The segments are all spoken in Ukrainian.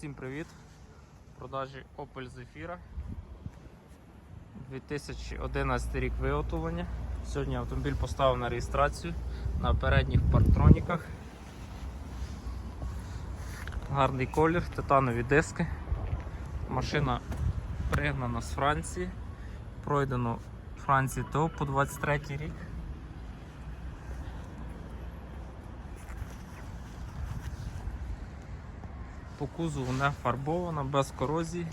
Всім привіт! В продажі Opel Zafira 2011 рік виготовлення. Сьогодні автомобіль поставив на реєстрацію на передніх парктроніках. Гарний колір, титанові диски. Машина пригнана з Франції. Пройдено Франції ТО по 23 рік. По кузову не фарбована, без корозії,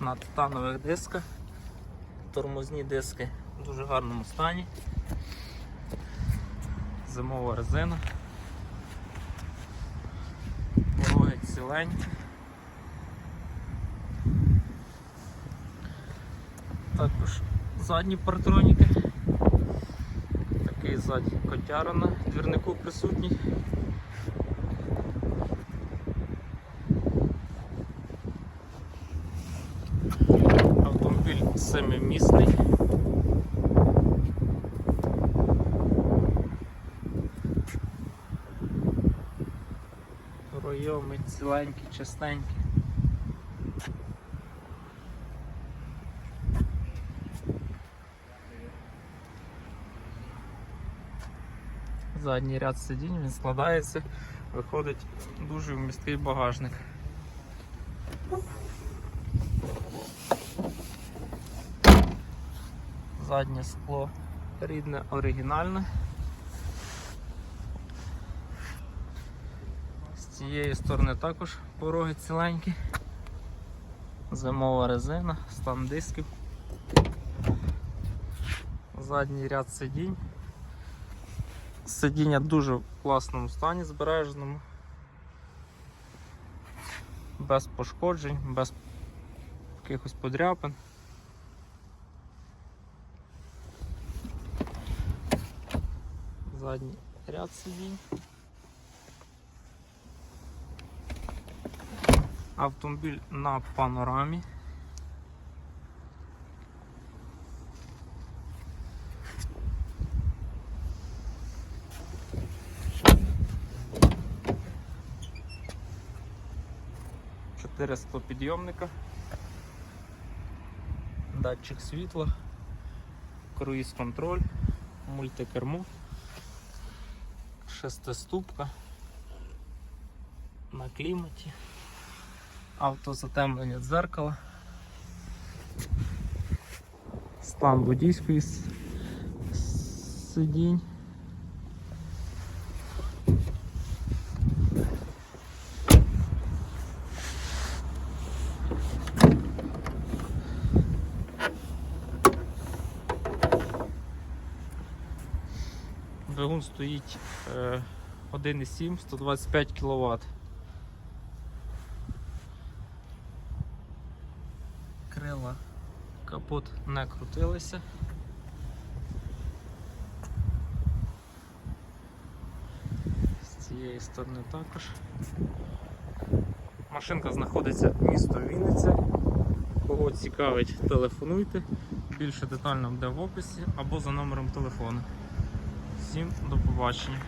на титанових дисках. Тормозні диски в дуже гарному стані. Зимова резина. Пороги ціленькі. Також задні партроніки. Такий ззаді котяра на двірнику присутній. Автомобіль семимісний. Пройоми ціленькі, чистенькі. Задній ряд сидінь, він складається, виходить дуже вмісткий багажник. Заднє скло рідне оригінальне. З цієї сторони також пороги ціленькі. Зимова резина, стан дисків. Задній ряд сидінь. Сидіння дуже в класному стані збереженому. Без пошкоджень, без якихось подряпин. Задній ряд сидінь. Автомобіль на панорамі. Чотири склопідйомника, датчик світла, круїз контроль, мультикермо, шестиступка на кліматі, автозатемлення дзеркала, стан водійської сидінь. Двигун стоїть е, 1,7 125 кВт. Крила капот не крутилися. З цієї сторони також. Машинка знаходиться в місто Вінниця. Кого цікавить, телефонуйте. Більше детально буде в описі або за номером телефону. Всім до побачення.